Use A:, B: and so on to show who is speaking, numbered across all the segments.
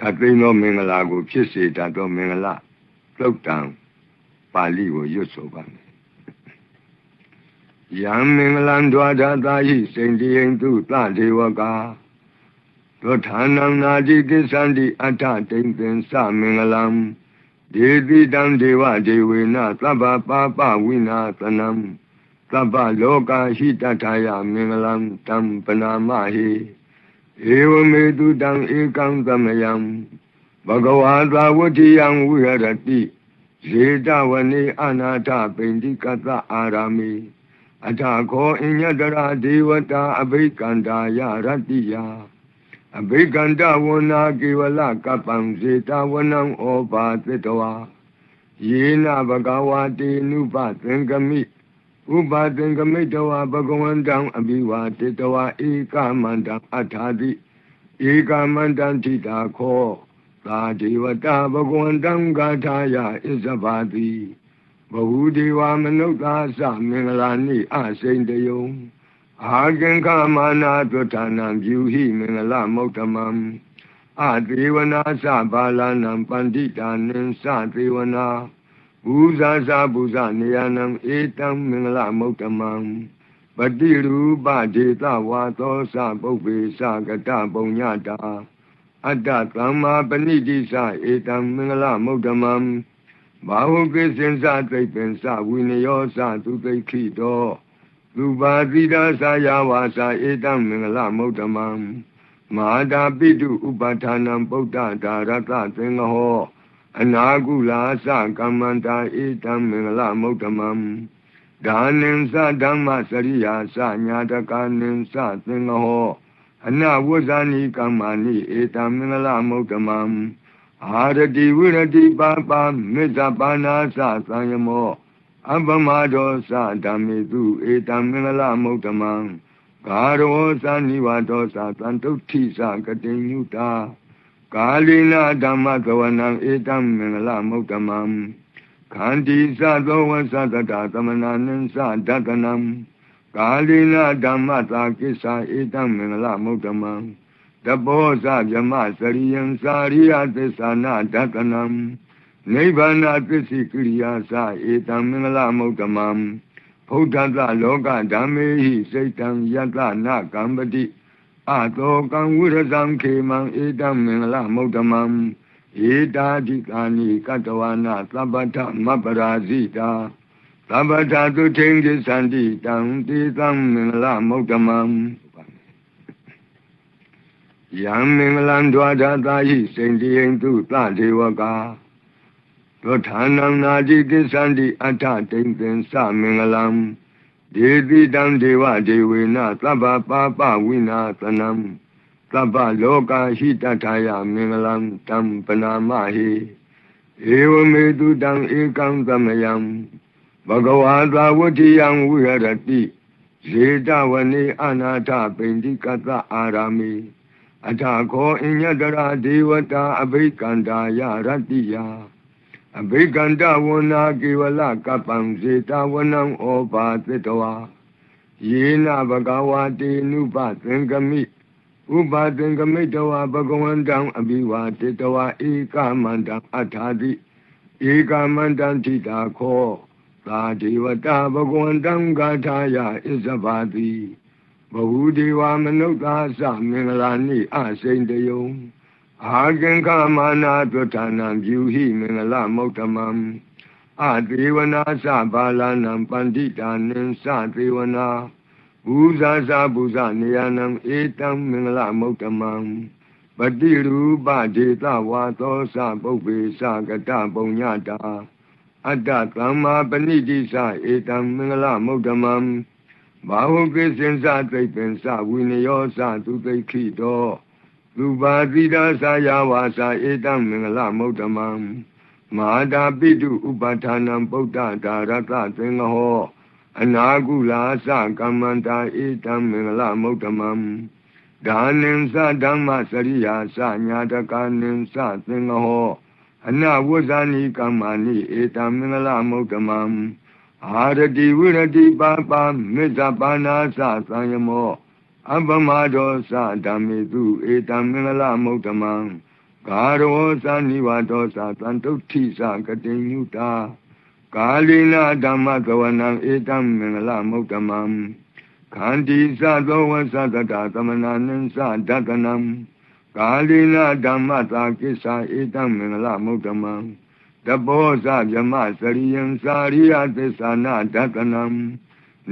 A: ခတ်သိမ်းသောမင်္ဂလာကို ဖြစ်စေတတ်သောမင်္ဂလာသုတ်တံပါဠိကိုရွတ်ဆိုပါမယ်ယံမင်္ဂလံဒွါဒသာဟိစိန်တိယံသူသဒေဝကာသောဌာနံနာတိကိသန္တိအထတိံသင်္သမင်္ဂလံဒေတိတံဒေဝဒေဝေနသဗ္ဗပါပဝိနာသနံသဗ္ဗလောကဟိတထာယမင်္ဂလံတံပနာမဟိ ဧဝမေတုတံဧကံသမယံဘဂဝါသာဝတိယံဝိရတိဇေတဝနေအနာထပိန္တိကတအာရမေအထာခောအညတရာဒေဝတာအဘိကန္တာယရတ္တိယအဘိကန္တဝနာကေဝလကပ္ပံဇေတဝနံဩပါသတ္တဝါယေနဘဂဝါတေနုပသင်္ကမိ ဥပါသင်္ကမိတဝါဘဂဝန္တံအဘိဝါတေတဝါဧကမန္တံအထာတိဧကမန္တံထိတာခောသာဒေဝတာဘဂဝန္တံဂါထာယဣဇဘာတိဘဝုဒေဝမနုဿာသမင်္ဂလာနိအစိန်တယုံအာကင်္ခမာနာသွဌာနံပြုဟိမင်္ဂလမௌတမံအဒေဝနာသဘာလနံပန္တိတာနင်္စသေဝနာ ဘူဇာဇာဘူဇနေယနံဧတံမင်္ဂလမௌတမံပတိရူပဒေတဝါသောသပုပ္ပေသကတပုံညတာအတ္တသမ္မာပဏိတိသဧတံမင်္ဂလမௌတမံဘာဟုကိစင်္စသိပ္ပင်္စဝိနယောသသူသိခိတောသူပါတိတာသာယဝါစာဧတံမင်္ဂလမௌတမံမဟာတာပိတုဥပဌာနံဗုဒ္ဓဒါရတသင်္ဃဟော အနာကုလာသကမ္မန္တာဧတံမင်္ဂလမௌတမံဒါနင်္စဓမ္မစရိယာသညာတကနင်္စသင်္ဃဟောအနဝဇာနိကမ္မာနိဧတံမင်္ဂလမௌတမံအာရတိဝိရတိပါပါမေဇပါနာသသံယမောအပမဒောသဓမ္မေတုဧတံမင်္ဂလမௌတမံဂါရောသနိဝါဒောသသံတုဋ္ဌိသကတိညုတာ ကာလိနာဓမ္မသဝနံဧတံမင်္ဂလမௌတမံခန္တီသသောဝသတတသမနာနင်းသဒတနံကာလိနာဓမ္မသာကိစ္ဆာဧတံမင်္ဂလမௌတမံတဘောဇဗြမစရိယံစာရိယသစ္ဆာနာဒတနံနိဗ္ဗာန်သစ္စိကိရိယာသဧတံမင်္ဂလမௌတမံဘုဒ္ဓတလောကဓမ္မေဟိစိတ်တံယတနာကံပတိ အတောကံဝိရဇံခေမံဧတံမင်္ဂလမௌတမံဧတာဓိကာနိကတဝနာသဗ္ဗတမပရာဇိတာသဗ္ဗတသုထိန်ကိသန္တိတံတေသံမင်္ဂလမௌတမံယံမင်္ဂလံဒွါဒသာဟိစိန်တိယံသူသဒေဝကာသောဌာနံနာတိကိသန္တိအထတိံသင်္သမင်္ဂလံ ဒေတိတံဒေဝဒေဝေနသဗ္ဗပါပဝိနာသနံသဗ္ဗလောကဟိတထာယမင်္ဂလံတံပနာမဟိဧဝမေတုတံဧကံသမယံဘဂဝါသာဝတိယံဝိရတိဇေတဝနေအနာထပိန္တိကတအာရမေအထာခောအညတရာဒေဝတာအဘိကန္တာယရတ္တိယ အဘိကန္တဝနာကေဝလကပ္ပံဇေတဝနံဩပါသတ္တဝါယေနဘဂဝါတေနုပသင်္ကမိဥပါသင်္ကမိတဝါဘဂဝန္တံအဘိဝါတေတဝါဧကမန္တံအထာတိဧကမန္တံထိတာခောသာဒေဝတာဘဂဝန္တံဂါထာယဣဇဘာတိဘဝုဒေဝမနုဿာသမင်္ဂလာနိအစိန်တယုံ အာကင်္ခမာနာသွဌာနံပြုဟိမင်္ဂလမௌတမံအဒေဝနာသဘာလနံပန္တိတာနင်္စသေဝနာဘူဇာဇာဘူဇနေယနံဧတံမင်္ဂလမௌတမံပတိရူပဒေတဝါသောသပုပ္ပေသကတပုံညတာအတ္တသမ္မာပဏိတိသဧတံမင်္ဂလမௌတမံဘာဟုကိစင်္စသိပ္ပင်္စဝိနယောသသူသိခိတော သူပါတိတာသာယဝါစာဧတံမင်္ဂလမௌတမံမဟာတာပိတုဥပဌာနံဗုဒ္ဓဒါရတသင်္ဃဟောအနာကုလာသကမ္မန္တာဧတံမင်္ဂလမௌတမံဒါနင်္စဓမ္မစရိယာသညာတကနင်္စသင်္ဃဟောအနဝဇာနိကမ္မာနိဧတံမင်္ဂလမௌတမံအာရတိဝိရတိပါပါမေဇပါနာသသံယမော အပမဒောသဓမ္မေတုဧတံမင်္ဂလမௌတမံဂကာရောသနိဝတောသသံတုဋ္ဌိသကတိညုတာကာလိနာဓမ္မသဝနံဧတံမင်္ဂလမௌတ္တမံခန္တီသသောဝသတတသမနာနံသဒတနံကာလိနာဓမ္မသာကိစ္ဆာဧတံမင်္ဂလမௌတ္တမံတဘောဇဗြမစရိယံစာရိယသစ္ဆာနာဒတနံ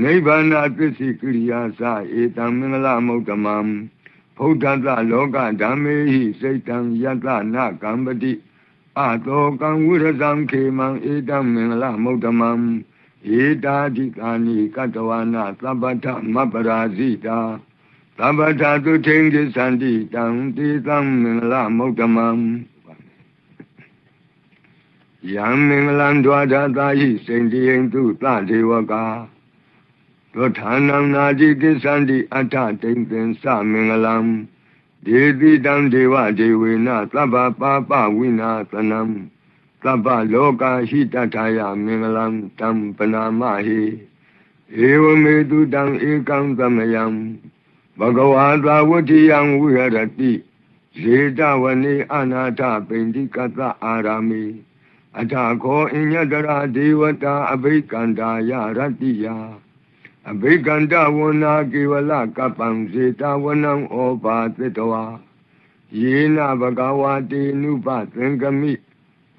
A: နိဗ္ဗာနသစ္စိကိရိယာသဧတံမင်္ဂလမௌတ္တမံဘုဒ္ဓတလောကဓမ္မေဟိစိတ်တံယတနာကံပတိအတောကံဝိရဇံခေမံဧတံမင်္ဂလမௌတ္တမံဧတာဓိကာနိကတဝနာသဗ္ဗထမပရာဇိတာသဗ္ဗထသုထိန်ကိသန္တိတံတိသံမင်္ဂလမௌတ္တမံယံမင်္ဂလံဒွါဒတာဟိစိန္တိယံသူသဒေဝကာ သောဌာနံနာတိကိသန္တိအထတိန်သင်္သမင်္ဂလံဒေတိတံဒေဝဒေဝေနသဗ္ဗပါပဝိနာသနံသဗ္ဗလောကဟိတထာယမင်္ဂလံတံပနာမဟိဧဝမေတုတံဧကံသမယံဘဂဝါသာဝတ္တိယံဝိဟရတိဇေတဝနေအနာထပိန္တိကတအာရာမိအထာခောအညတရာဒေဝတာအဘိကန္တာယရတ္တိယ အဘိကန္တဝနာကေဝလကပ္ပံဇေတဝနံဩပါသတ္တဝါယေနဘဂဝါတေနုပသင်္ကမိ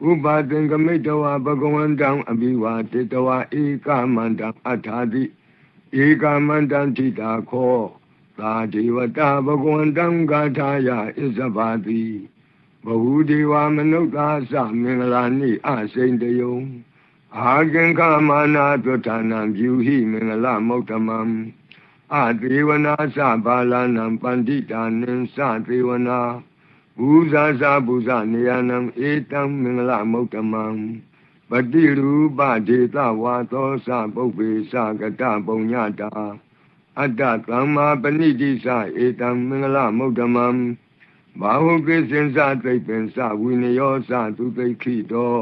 A: ဥပါသင်္ကမိတဝါဘဂဝန္တံအဘိဝါတေတဝါဧကမန္တံအထာတိဧကမန္တံထိတာခောသာဒေဝတာဘဂဝန္တံဂါထာယဣဇဘာတိဘဟုဒေဝမနုဿာသမင်္ဂလာနိအစိန်တယုံ အာကင်္ခမာနာသုဌာနံပြုဟိမင်္ဂလမௌတမံအသေဝနာသဘာလနံပန္တိတာနံသသေဝနာဘူဇာဇာဘူဇနေယနံဧတံမင်္ဂလမௌတမံပတိရူပဒေသဝါသောသပုပ္ပေသကတပုံညတာအတ္တသမ္မာပဏိတိသဧတံမင်္ဂလမௌတမံဘာဟုကိစင်္စသိပ္ပင်္စဝိနယောသသူသိခိတော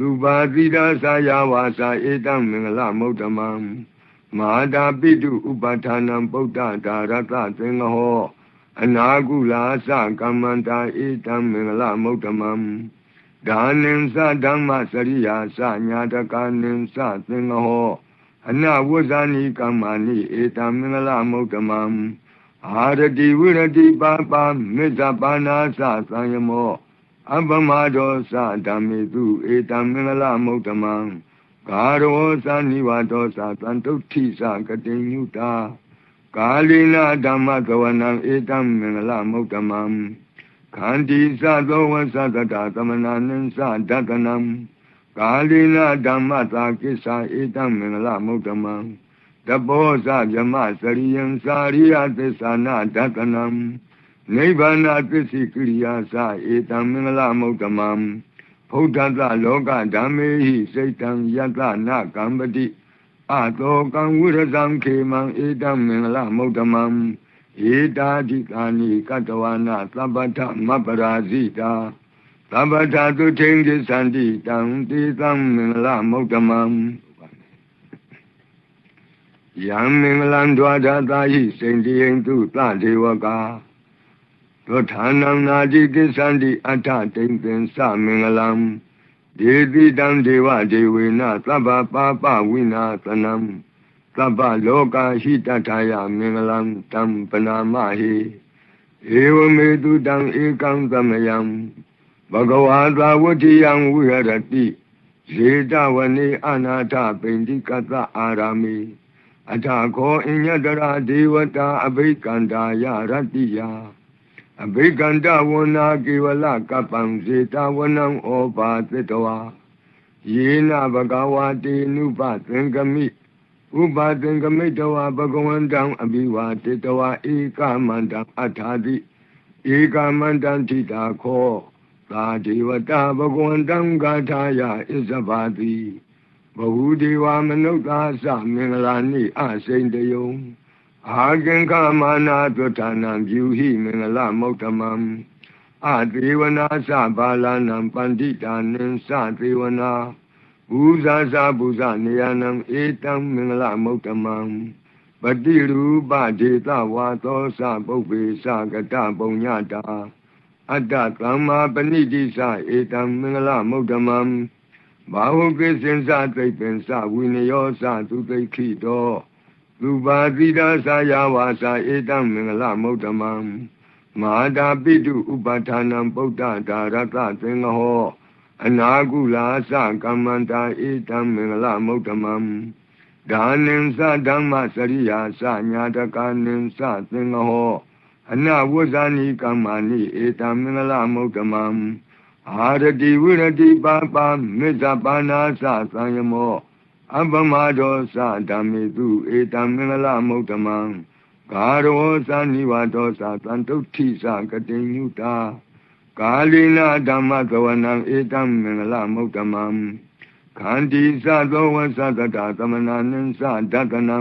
A: သူပါတိတာသာယဝါစာဧတံမင်္ဂလမௌတမံမဟာတာပိတုဥပဌာနံပုဒ္ဒဒါရတသင်္ဃဟောအနာကုလာသကမ္မန္တာဧတံမင်္ဂလမௌတမံဒါနင်္စဓမ္မစရိယာသညာတကနင်္စသင်္ဃဟောအနဝဇာနိကမ္မာနိဧတံမင်္ဂလမௌတမံအာရတိဝိရတိပါပါမေဇပါနာသသံယမော အပမဒောသဓမ္မေတုဧတံမင်္ဂလမௌတမံဂါရောသနိဝတောသသံတုဋ္ဌိသကတိညုတာကာလိနာဓမ္မကဝနံဧတံမင်္ဂလမௌတမံခန္တီသသောဝသတတသမနာနံသဒတနံကာလိနာဓမ္မသာကိစ္ဆာဧတံမင်္ဂလမௌတမံတဘောဇဗြမစရိယံစာရိယသစ္ဆာနာဒတနံ နိဗ္ဗာနသစ္စိကိရိယာသဧတံမင်္ဂလမௌတမံဘုဒ္ဓတလောကဓမ္မေဟိစိတ်တံယတနာကံပတိအတောကံဝိရဇံခေမံဧတံမင်္ဂလမௌတမံဧတာဓိကာနိကတဝနာသဗ္ဗထမပရာဇိတာသဗ္ဗထသုထိန်ကိသန္တိတံတေသံမင်္ဂလမௌတမံယံမင်္ဂလံဒွါဒတာဟိစိန္တိယံသူသဒေဝကာ သောဌာနံနာတိကိသန္တိအထတိန်သင်္သမင်္ဂလံဒေတိတံဒေဝဒေဝေနသဗ္ဗပါပဝိနာသနံသဗ္ဗလောကဟိတထာယမင်္ဂလံတံပနာမဟိဧဝမေတုတံဧကံသမယံဘဂဝါသာဝတ္တိယံဝိဟရတိဇေတဝနေအနာထပိန္တိကတအာရာမိအထာခောအညတရာဒေဝတာအဘိကန္တာယရတ္တိယ အဘိကန္တဝနာကေဝလကပံဇေတဝနံဩပါသတ္တဝါယေနဘဂဝါတေနုပသင်္ကမိဥပါသင်္ကမိတဝါဘဂဝန္တံအဘိဝါတေတဝါဧကမန္တံအထာတိဧကမန္တံထိတာခောသာဒေဝတာဘဂဝန္တံဂါထာယဣဇဘာတိဘဟုဒေဝမနုဿာသမင်္ဂလာနိအစိန်တယုံ အာကင်္ခမာနာသုဌာနံပြုဟိမင်္ဂလမௌတမံအသေဝနာသဘာလနံပန္တိတာနံသသေဝနာဘူဇာဇာဘူဇနေယနံဧတံမင်္ဂလမௌတမံပတိရူပဒေသဝါသောသပုပ္ပေသကတပုံညတာအတ္တသမ္မာပဏိတိသဧတံမင်္ဂလမုဒ္ဓမံဘာဟုကိစင်္စသိပ္ပင်္စဝိနယောသသူသိခိတော သူပါတိတာသာယဝါစာဧတံမင်္ဂလမုဒ္ဓမံမဟာတာပိတုဥပဌာနံပုဒ္ဒဒါရတသင်္ဃဟောအနာကုလာသကမ္မန္တာဧတံမင်္ဂလမုဒ္ဓမံဒါနင်္စဓမ္မစရိယာသညာတကာနင်္စသင်္ဃဟောအနဝဇ္ဇာနိကမ္မာနိဧတံမင်္ဂလမုဒ္ဓမံအာရတိဝိရတိပါပါမေဇ္ဇပါဏာသသံယမော အပမဒောသဓမ္မေတုဧတံမင်္ဂလမုဒ္ဓမံဂါရောသနိဝတောသသံတုဋ္ဌိသကတိညုတာကာလိနာဓမ္မသဝနံဧတံမင်္ဂလမုဒ္ဓမံခန္တီသသောဝသတတသမနာနိသဒတနံ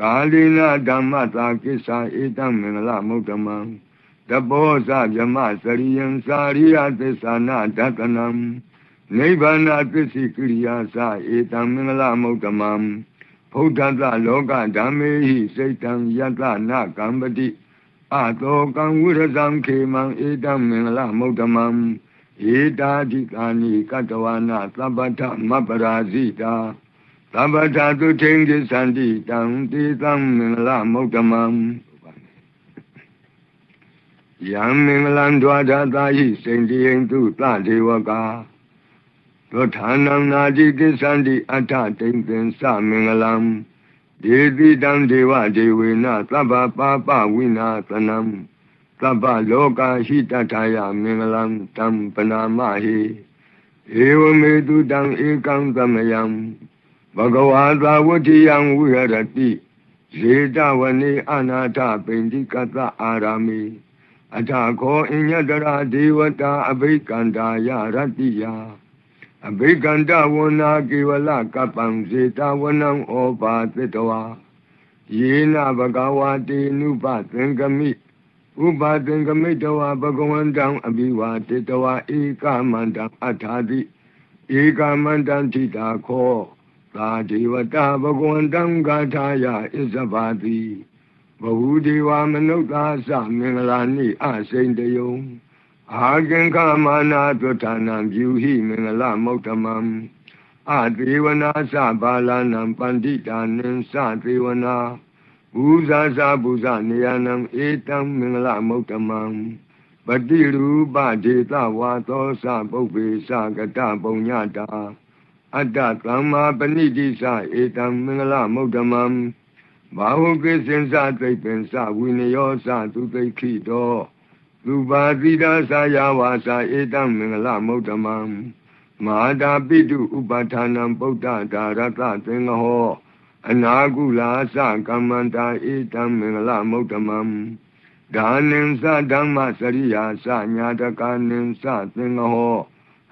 A: ကာလိနာဓမ္မသာကိစ္ဆာဧတံမင်္ဂလမုဒ္ဓမံတဘောဇဗြမစရိယံစာရိယသစ္စာနာဒတနံ နိဗ္ဗာန်သစ္စိကိရိယာသဧတံမင်္ဂလမုဒ္ဓမံဘုဒ္ဓတလောကဓမ္မေဟိစိတ်တံယတနာကံပတိအတောကံဝိရဇံခေမံဧတံမင်္ဂလမုဒ္ဓမံဧတာဓိကာနိကတဝနာသဗ္ဗထမပရာဇိတာသဗ္ဗထသုထိန်ကိသန္တိတံတေသံမင်္ဂလမုဒ္ဓမံယံမင်္ဂလံဒွါဒသာဟိစိန္တိယံသူသဒေဝကာ သောဌာနံနာတိကိသန္တိအထတိန်ပင်သမင်္ဂလံဒေတိတံဒေဝဒေဝေနသဗ္ဗပါပဝိနာသနံသဗ္ဗလောကဟိတထာယမင်္ဂလံတံပနာမဟိဧဝမေတုတံဧကံသမယံဘဂဝါသာဝတ္တိယံဝိရတိဇေတဝနေအနာထပိန္တိကတအာရမေအထာခောအညတရာဒေဝတာအဘိကန္တာယရတ္တိယ အဘိကန္တဝနာကေဝလကပ္ပံဇေတဝနံဩပါသတ္တဝါယေနဘဂဝါတေနုပသင်္ကမိဥပါသင်္ကမိတဝါဘဂဝန္တံအဘိဝါတေတဝါဧကမန္တံအထာတိဧကမန္တံထိတာခောသာဒေဝတာဘဂဝန္တံဂါထာယဣဇဘာတိဘဟုဒေဝမနုဿာသမင်္ဂလာနိအစိန်တယုံ အာကင်္ခမာနာသုထာနံဗျူဟိမင်္ဂလမௌတမံအသေဝနာသဘာလနံပန္တိတာနံသသေဝနာဘူဇာသဘူဇနေယနံဧတံမင်္ဂလမௌတမံပတိရူပဒေသဝါသောသပုပ္ပေသကတပုံညတာအတ္တသမ္မာပဏိတိသဧတံမင်္ဂလမௌတမံဘာဟုကိစင်္စသိပ္ပင်္စဝိနယောသသူသိခိတော သူပါတိတာသာယဝါစာဧတံမင်္ဂလမௌတမံမဟာတာပိတုဥပဌာနံပုဒ္ဒဒါရတသင်္ဃဟောအနာကုလာသကမ္မန္တာဧတံမင်္ဂလမௌတမံဒါနင်္စဓမ္မစရိယာသညာတကာနင်္စသင်္ဃဟော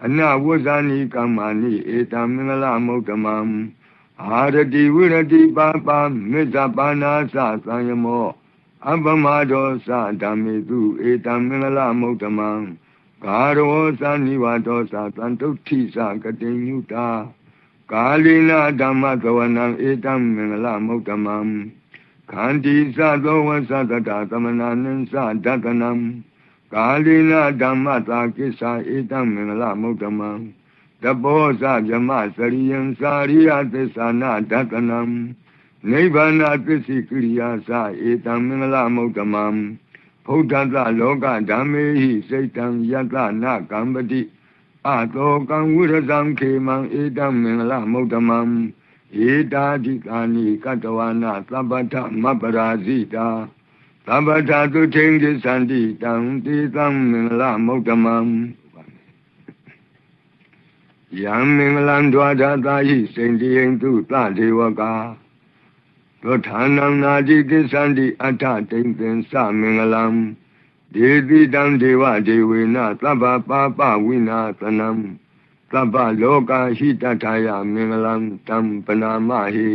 A: အနဝဇ္ဇာနိကမ္မာနိဧတံမင်္ဂလမௌတမံအာရတိဝိရတိပါပါမေဇ္ဇပါဏာသသံယမော အပမဒောသဓမ္မေတုဧတံမင်္ဂလမုဒ္ဓမံဂါရောသနိဝတောသသံတုဋ္ဌိသကတိညုတာကာလိနာဓမ္မသဝနံဧတံမင်္ဂလမုဒ္ဓမံခန္တီသသောဝသတတသမနာနိသဒတနံကာလိနာဓမ္မသာကိစ္ဆာဧတံမင်္ဂလမုဒ္ဓမံတဘောဇဗြမစရိယံစာရိယသစ္စာနာဒတနံ နိဗ္ဗာန်သစ္စိကိရိယာသဧတံမင်္ဂလမုဒ္ဓမံဘုဒ္ဓတလောကဓမ္မေဟိစိတ်တံယတနာကံပတိအတောကံဝိရဇံခေမံဧတံမင်္ဂလမုဒ္ဓမံဧတာဓိကာနိကတဝနာသဗ္ဗထမပရာဇိတာသဗ္ဗထသုထိန်ကိသန္တိတံတေသံမင်္ဂလမုဒ္ဓမံယံမင်္ဂလံဒွါဒသာဟိစိန္တိယံသူသဒေဝကာ သောဌာနံနာတိကိသန္တိအထတိန်ပင်သမင်္ဂလံဒေတိတံဒေဝဒေဝေနသဗ္ဗပါပဝိနာသနံသဗ္ဗလောကဟိတထာယမင်္ဂလံတံပနာမဟိ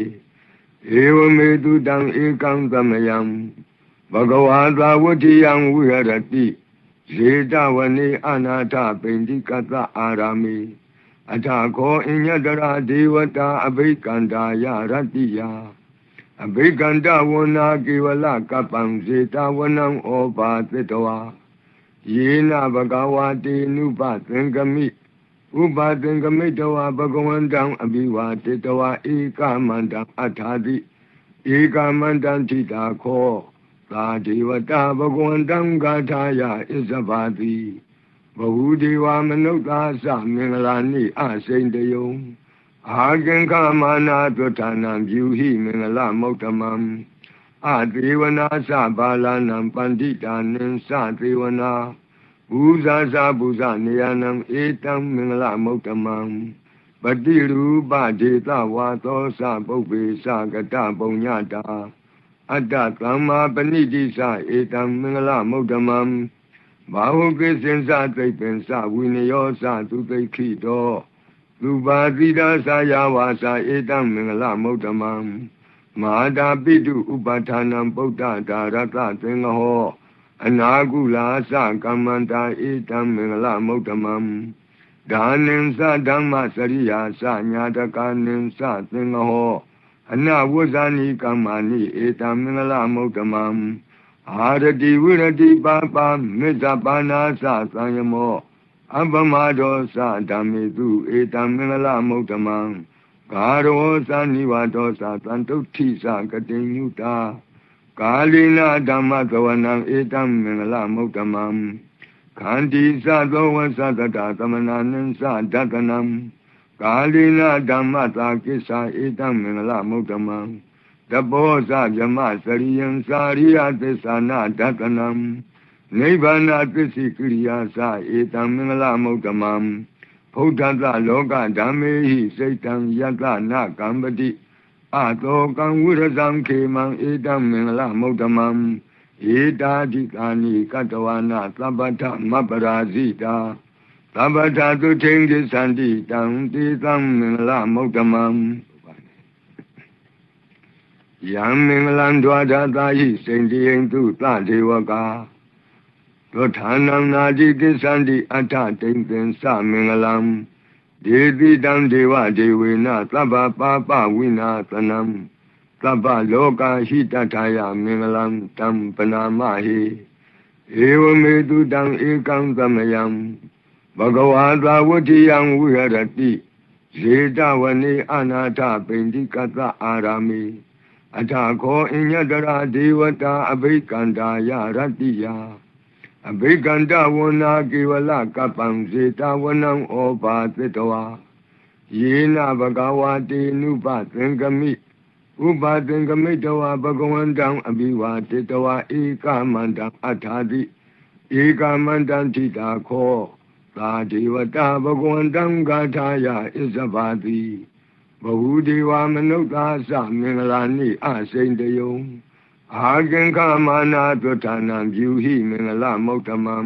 A: ဧဝမေတုတံဧကံသမယံဘဂဝါသာဝတ္တိယံဝိဟရတိဇေတဝနေအနာထပိန္တိကတအာရမေအထာခောအညတရာဒေဝတာအဘိကန္တာယရတ္တိယ အဘိကန္တဝနာကေဝလကပံဇေတဝနံဩပါသတ္တဝါယေနဘဂဝါတေနုပသင်္ကမိဥပသင်္ကမိတဝါဘဂဝန္တံအဘိဝါတေတဝါဧကမန္တံအထာတိဧကမန္တံထိတာခောသာဒေဝတာဘဂဝန္တံဂါထာယဣဇဘာတိဘဝဒေဝမနုဿာသမင်္ဂလာနိအစိန်တယုံ အာကင်္ခမာနာသွဋ္ဌာနံပြုဟိမင်္ဂလမௌတမံအသေဝနာသဘာလနံပန္တိတာနိသသေဝနာဘူဇာဇာဘူဇနေယနံဧတံမင်္ဂလမௌတမံပတိရူပဒေသဝါသောသပုပ္ပေသကတပုံညတာအတ္တသမ္မာပဏိတိသဧတံမင်္ဂလမௌတမံဘာဟုကိစင်္စသိပ္ပင်္စဝိနယောသသူသိခိတော လူပါတိတာသာယဝါစာဧတံမင်္ဂလမௌတမံမဟာတာပိတုဥပဌာနံပုဒ္ဒဒါရတသင်္ဃဟောအနာကုလာသကမ္မန္တာဧတံမင်္ဂလမௌတမံဒါနိံသဓမ္မစရိယာသညာတကနိံသသင်္ဃဟောအနဝဇ္ဇာနိကမ္မာနိဧတံမင်္ဂလမௌတမံအာရတိဝိရတိပါပါမေတ္တပါဏာသသံယမော အပမဒောသဓမ္မေတုဧတံမင်္ဂလမௌတမံဂါရောသနိဝတောသသံတုဋ္ဌိသကတိညုတာကာလိနာဓမ္မသဝနံဧတံမင်္ဂလမௌတမံခန္တီသသောဝသတတသမနာနံသဒတနံကာလိနာဓမ္မသာကိစ္ဆာဧတံမင်္ဂလမௌတမံတဘောဇဗြမစရိယံစာရိယသစ္စာနာဒတနံ နိဗ္ဗာန်သစ္စိကိရိယာသဧတံမင်္ဂလမௌတမံဘုဒ္ဓသလောကဓမ္မေဟိစိတ်တံယတနာကံပတိအတောကံဝိရဇံခေမံဧတံမင်္ဂလမௌတမံဧတာဓိကာနိကတဝနာသဗ္ဗထမပရာဇိတာသဗ္ဗထသုထိန်တိသန္တိတံတေသံမင်္ဂလမௌတမံယံမင်္ဂလံဒွါဒသာဟိစိန်တိယံသူသဒေဝကာ သောဌာနံနာတိကိသန္တိအထတိန်သင်္သမင်္ဂလံဒေတိတံဒေဝဒေဝေနသဗ္ဗပါပဝိနာသနံသဗ္ဗလောကဟိတထာယမင်္ဂလံတံပနာမဟိဧဝမေတုတံဧကံသမယံဘဂဝါသာဝတိယံဝိရတိဇေတဝနေအနာထပိန္တိကတအာရမေအထာခောအညတရာဒေဝတာအဘိကန္တာယရတ္တိယ အဘိကန္တဝနာကေဝလကပ္ပံဇေတဝနံဩပါသတ္တဝါယေနဘဂဝါတေနုပသင်္ကမိဥပါသင်္ကမိတဝါဘဂဝန္တံအဘိဝါတေတဝါဧကမန္တံအထာတိဧကမန္တံထိတာခောသာဒေဝတာဘဂဝန္တံဂါထာယဣဇဘာတိဘဝဒေဝမနုဿာသမင်္ဂလာနိအစိန်တယုံ အာကင်္ခမာနာသွဋ္ဌာနံပြုဟိမင်္ဂလမௌတမံ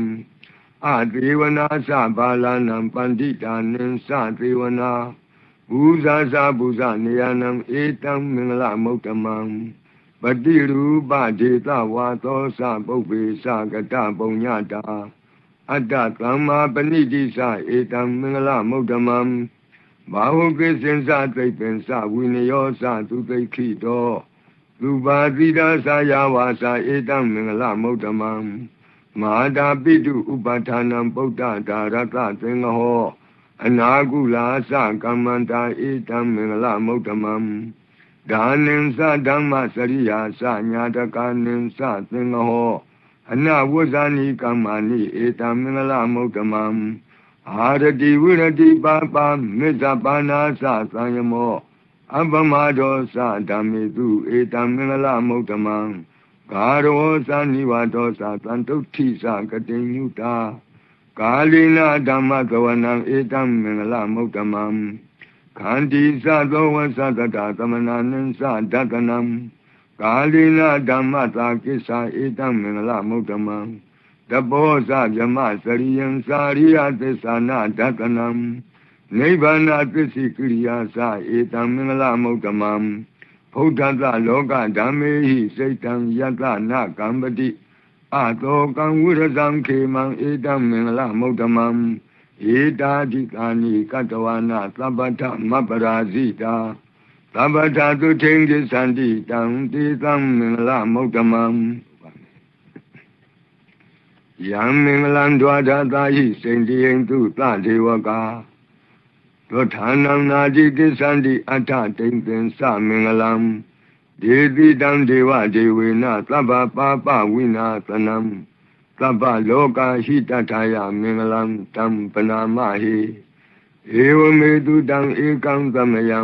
A: အသေဝနာသဘာလနံပန္တိတာနိသသေဝနာဘူဇာဇာဘူဇနေယနံဧတံမင်္ဂလမௌတမံပတိရူပဒေသဝါသောသပုပ္ပေသကတပုံညတာအတ္တသမ္မာပဏိတိသဧတံမင်္ဂလမௌတမံဘာဟုကိစင်္စသိပ္ပင်္စဝိနယောသသူသိခိတော လူပါတိတာသာယဝါစာဧတံမင်္ဂလမௌတမံမဟာတာပိတုဥပဌာနံပုဒ္ဒဒါရတသင်္ဃဟောအနာကုလာသကမ္မန္တာဧတံမင်္ဂလမௌတမံဒါနိသဓမ္မစရိယာသညာတကနိသသင်္ဃဟောအနဝဇ္ဇာနိကမ္မာနိဧတံမင်္ဂလမௌတမံအာရတိဝိရတိပါပါမေတ္တပါဏာသသံယမော အပမဒောသဓမ္မေတုဧတံမင်္ဂလမௌတမံဂါရောသနိဝတောသသံတုဋ္ဌိသကတိညုတာကာလိနာဓမ္မသဝနံဧတံမင်္ဂလမௌတမံခန္တီသသောဝသတတသမနာနံသဒတနံကာလိနာဓမ္မသာကိစ္ဆာဧတံမင်္ဂလမௌတမံတဘောဇဗြမစရိယံစာရိယသစ္စာနာဒတနံ နိဗ္ဗာန်သစ္စိကိရိယာသဧတံမင်္ဂလမௌတမံဘုဒ္ဓသလောကဓမ္မေဟိစိတ်တံယတနာကံပတိအတောကံဝိရဇံခေမံဧတံမင်္ဂလမௌတမံဧတာဓိကာနိကတဝနာသဗ္ဗထမပရာဇိတာသဗ္ဗထသုထိန်ကိသန္တိတံတေသံမင်္ဂလမௌတမံယယံမင်္ဂလံဒွါဒသာဟိစိန်တိယံသူသဒေဝကာ သောဌာနံနာတိကိသန္တိအထတိန်သင်္စမင်္ဂလံဒေတိတံဒေဝဒေဝေနသဗ္ဗပါပဝိနာသနံသဗ္ဗလောကဟိတထာယမင်္ဂလံတံပနာမဟိဧဝမေတုတံဧကံသမယံ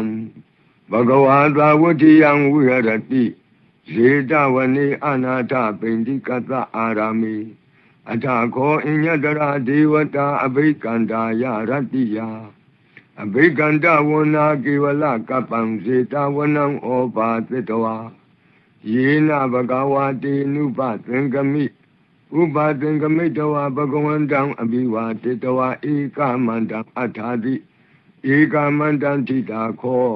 A: ဘဂဝါသာဝတ္တိယံဝိဟရတိဇေတဝနေအနာထပိန္တိကတအာရာမိအထာခောအညတရာဒေဝတာအဘိကန္တာယရတ္တိယ အဘိကန္တဝနာကေဝလကပ္ပံဇေတဝနံဩပါသတ္တဝါယေနဘဂဝါတေနုပသင်္ကမိဥပါသင်္ကမိတဝါဘဂဝန္တံအဘိဝါတေတဝါဧကမန္တံအထာတိဧကမန္တံထိတာခော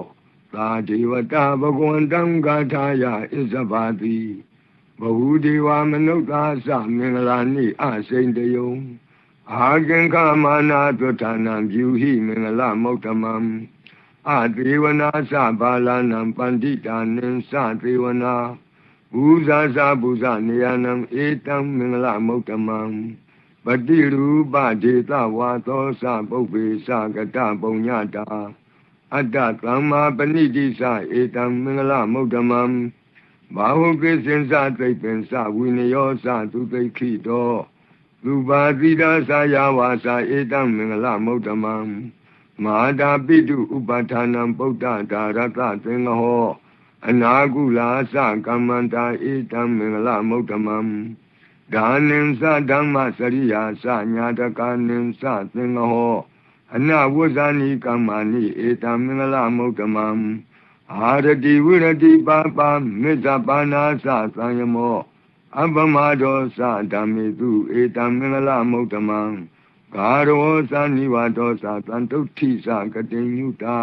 A: သာဒေဝတာဘဂဝန္တံဂါထာယဣဇဘာတိဘဟုဒေဝမနုဿာသမင်္ဂလာနိအစိန်တယုံ အာကင်္ခမာနာသုဌာနံပြုဟိမင်္ဂလမௌတမံအသေဝနာသဘာလနံပန္တိတာနိသသေဝနာဘူဇာဇာဘူဇနေယနံဧတံမင်္ဂလမௌတမံပတိရူပဒေသဝါသောသပုပ္ပေသကတပုံညတာအတ္တသမ္မာပဏိတိသဧတံမင်္ဂလမௌတမံဘာဟုကိစင်္စသိပ္ပင်္စဝိနယောသသူသိခိတော လူပါတိတာသာယဝါစာဧတံမင်္ဂလမௌတမံမဟာတာပိတုဥပဌာနံပုဒ္ဒဒါရတသင်္ဃဟောအနာကုလာသကမ္မန္တာဧတံမင်္ဂလမௌတမံဒါနိသဓမ္မစရိယာသညာတကာနိသသင်္ဃဟောအနဝဇ္ဇာနိကမ္မာနိဧတံမင်္ဂလမௌတမံအာရတိဝိရတိပါပါမေဇပါနာသသံယမော အပမဒောသဓမ္မေတုဧတံမင်္ဂလမௌတမံဂါရောသနိဝါဒောသသံတုဋ္ဌိသကတိညုတာ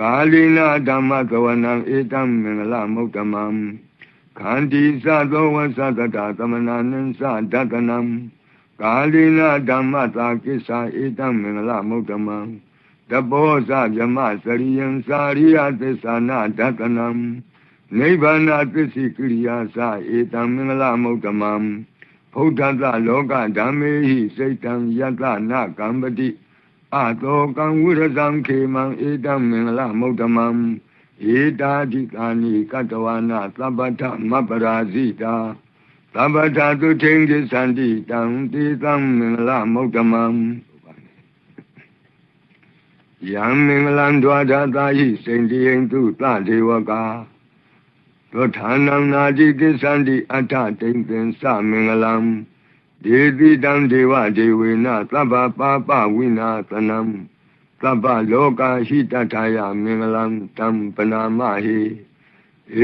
A: ကာလိနာဓမ္မကဝနံဧတံမင်္ဂလမௌတမံခန္တီသသောဝသတတသမနာနိသဒတနံကာလိနာဓမ္မသာကိစ္ဆာဧတံမင်္ဂလမௌတမံတဘောဇဗြမစရိယံစာရိယသစ္စာနာဒတနံ နိဗ္ဗာန်သစ္စိကိရိယာသဧတံမင်္ဂလမௌတမံဘုဒ္ဓတလောကဓမ္မေဟိစိတ်တံယတနာကံပတိအတောကံဝိရဇံခေမံဧတံမင်္ဂလမௌတမံဧတာဓိကာနိကတဝနာသဗ္ဗထမပရာဇိတာသဗ္ဗထသုထိန်ကိသန္တိတံတေတံမင်္ဂလမௌတမံယံမင်္ဂလံဒွါဒသာဟိစိန်တိယံသူသဒေဝကာ သောဌာနံနာတိကိသန္တိအထတိန်သင်္သမင်္ဂလံဒေတိတံဒေဝဒေဝေနသဗ္ဗပါပဝိနာသနံသဗ္ဗလောကဟိတထာယမင်္ဂလံတံပနာမဟိ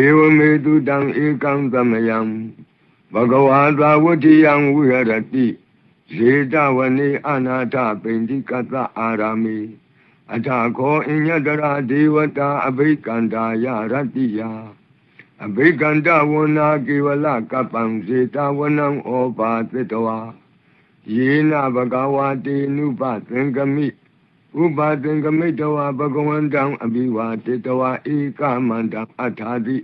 A: ဧဝမေတုတံဧကံသမယံဘဂဝါသာဝတ္တိယံဝိဟရတိဇေတဝနေအနာထပိန္တိကတအာရာမိအထာခောအညတရာဒေဝတာအဘိကန္တာယရတ္တိယ အဘိကန္တဝနာကေဝလကပ္ပံဇေတဝနံဩပါသတ္တဝါယေနဘဂဝါတေနုပသင်္ကမိဥပါသင်္ကမိတဝါဘဂဝန္တံအဘိဝါတေတဝါဧကမန္တံအထာတိ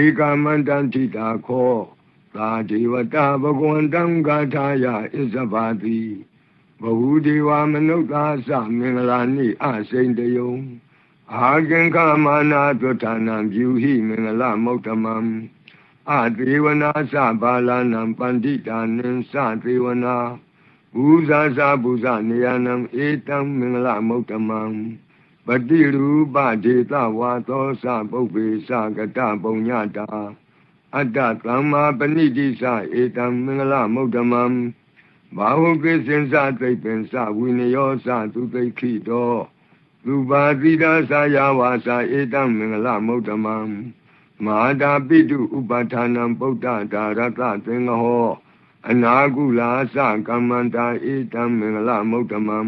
A: ဧကမန္တံထိတာခောသာဒေဝတာဘဂဝန္တံဂါထာယဣဇဘာတိဘဝဒေဝမနုဿာသမင်္ဂလာနိအစိန်တယုံ အာကင်္ခမာနာသုဌာနံပြုဟိမင်္ဂလမௌတမံအသေဝနာသဘာလနံပန္တိတာနိသသေဝနာဘူဇာဇာဘူဇနေယနံဧတံမင်္ဂလမௌတမံပတိရူပဒေသဝါသောသပုပ္ပေသကတပုံညတာအတ္တသမ္မာပဏိတိသဧတံမင်္ဂလမௌတမံဘာဟုကိစင်္စသိပ္ပင်္စဝိနယောသသူသိခိတော သူပါတိတာသာယဝါစာဧတံမင်္ဂလမௌတမံမဟာတာပိတုဥပဌာနံပုဒ္ဒဒါရတသင်္ဃဟောအနာကုလာသကမ္မန္တာဧတံမင်္ဂလမௌတမံ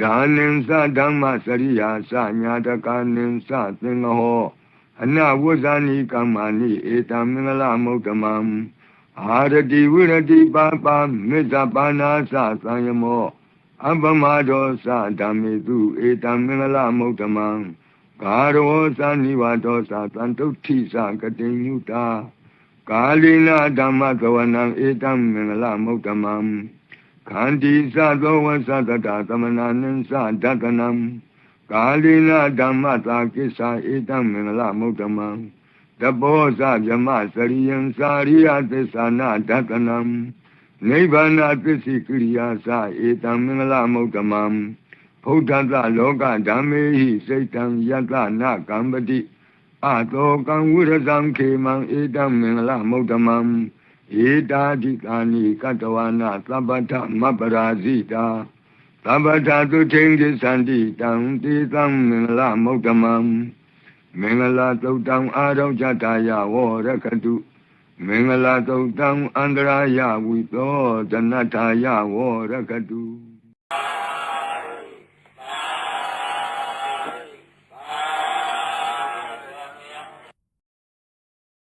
A: ဒါနိသဓမ္မစရိယာသညာတကာနိသသင်္ဃဟောအနဝဇ္ဇာနိကမ္မာနိဧတံမင်္ဂလမௌတမံအာရတိဝိရတိပါပါမေဇပါနာသသံယမော အပမဒောသဓမ္မေတုဧတံမင်္ဂလမௌတမံဂါရောသနိဝါဒောသတံတုဋ္ဌိသကတိညုတာကာလိနာဓမ္မသဝနံဧတံမင်္ဂလမုဒ္ဓမံခန္တီသသောဝသတတသမနာနံသဒတနံကာလိနာဓမ္မသာကိစ္ဆာဧတံမင်္ဂလမုဒ္ဓမံတဘောဇဗြမစရိယံစာရိယသစ္ဆာနာဒတနံ နိဗ္ဗာနသစ္စိကိရိယာသဧတံမင်္ဂလမုဒ္ဓမံဘုဒ္ဓတလောကဓမ္မေဟိစိတ်တံယတနာကံပတိအတောကံဝိရဇံခေမံဧတံမင်္ဂလမုဒ္ဓမံဧတာဓိကာနိကတဝနာသဗ္ဗထမပရာဇိတာသဗ္ဗထသုထိန်ကိသန္တိတံတေသံမင်္ဂလမုဒ္ဓမံမင်္ဂလာသုတ်တံအာရုံဇတာယဝရကတု မင်္ဂလာသုတ်တံအန္တရာယဝိသောဇနထာယဝရကတု